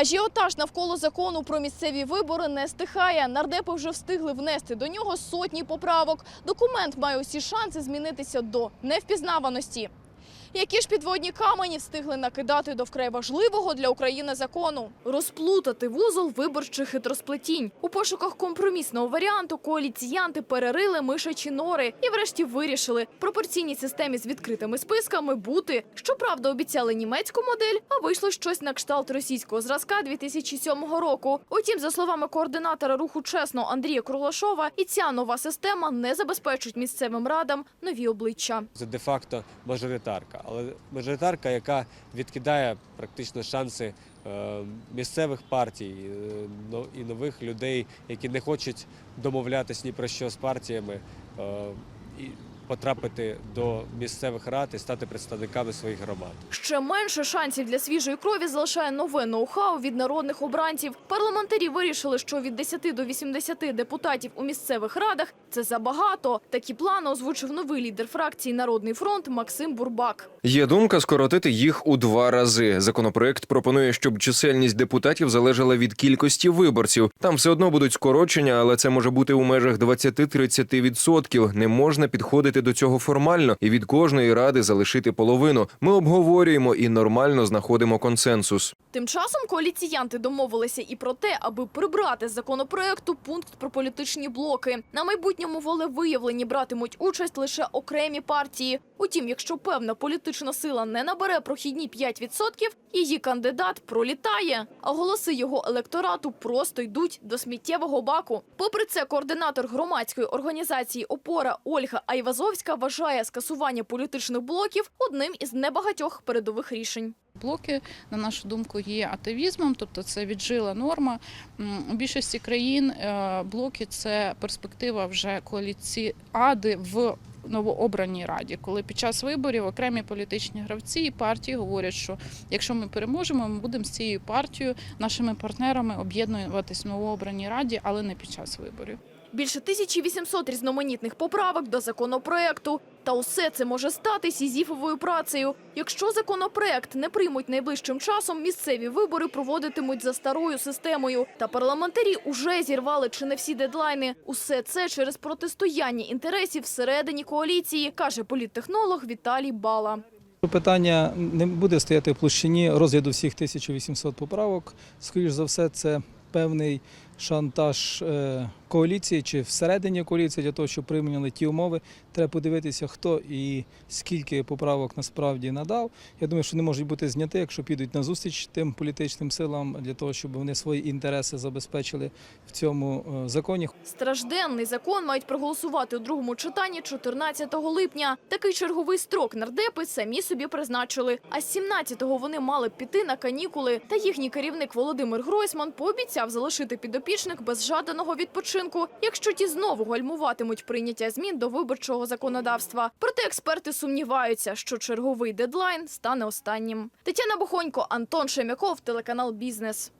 Ажіотаж навколо закону про місцеві вибори не стихає. Нардепи вже встигли внести до нього сотні поправок. Документ має усі шанси змінитися до невпізнаваності. Які ж підводні камені встигли накидати до вкрай важливого для України закону? Розплутати вузол виборчих хитросплетінь. У пошуках компромісного варіанту коаліціянти перерили мишачі нори і врешті вирішили пропорційній системі з відкритими списками бути. Щоправда, обіцяли німецьку модель, а вийшло щось на кшталт російського зразка 2007 року. Утім, за словами координатора руху чесно Андрія Круглашова, і ця нова система не забезпечить місцевим радам нові обличчя. Це де-факто мажоритарка, але мажоритарка, яка відкидає практично шанси е, місцевих партій е, і нових людей, які не хочуть домовлятися ні про що з партіями, е, потрапити до місцевих рад і стати представниками своїх громад. Ще менше шансів для свіжої крові залишає нове ноу-хау від народних обранців. Парламентарі вирішили, що від 10 до 80 депутатів у місцевих радах це забагато. Такі плани озвучив новий лідер фракції Народний фронт Максим Бурбак. Є думка скоротити їх у два рази. Законопроект пропонує, щоб чисельність депутатів залежала від кількості виборців. Там все одно будуть скорочення, але це може бути у межах 20-30%. Не можна підходити до цього формально і від кожної ради залишити половину. Ми обговорюємо і нормально знаходимо консенсус. Тим часом коаліціянти домовилися і про те, аби прибрати з законопроекту пункт про політичні блоки. На майбутньому волевиявленні братимуть участь лише окремі партії. Утім, якщо певна політична сила не набере прохідні 5%, її кандидат пролітає, а голоси його електорату просто йдуть до сміттєвого баку. Попри це, координатор громадської організації Опора Ольга Айвазовська вважає скасування політичних блоків одним із небагатьох передових рішень. Блоки, на нашу думку, є атавізмом, тобто це віджила норма. У більшості країн е, блоки це перспектива вже коаліціади в новообраній раді, коли під час виборів окремі політичні гравці і партії говорять, що якщо ми переможемо, ми будемо з цією партією, нашими партнерами об'єднуватись в новообраній раді, але не під час виборів. Більше 1800 різноманітних поправок до законопроекту. Та усе це може стати сізіфовою працею. Якщо законопроект не приймуть найближчим часом, місцеві вибори проводитимуть за старою системою. Та парламентарі уже зірвали чи не всі дедлайни. Усе це через протистояння інтересів всередині коаліції, каже політтехнолог Віталій Бала. Питання не буде стояти в площині розгляду всіх 1800 поправок. Скоріш за все, це певний шантаж е, коаліції чи всередині коаліції для того, щоб прийняли ті умови. Треба подивитися, хто і скільки поправок насправді надав. Я думаю, що не можуть бути зняті, якщо підуть на зустріч тим політичним силам для того, щоб вони свої інтереси забезпечили в цьому е, законі. Стражденний закон мають проголосувати у другому читанні 14 липня. Такий черговий строк нардепи самі собі призначили. А з 17-го вони мали піти на канікули. Та їхній керівник Володимир Гройсман пообіцяв залишити підопічник без жаданого відпочинку, якщо ті знову гальмуватимуть прийняття змін до виборчого законодавства. Проте експерти сумніваються, що черговий дедлайн стане останнім. Тетяна Бухонько, Антон Шемяков, телеканал Бізнес.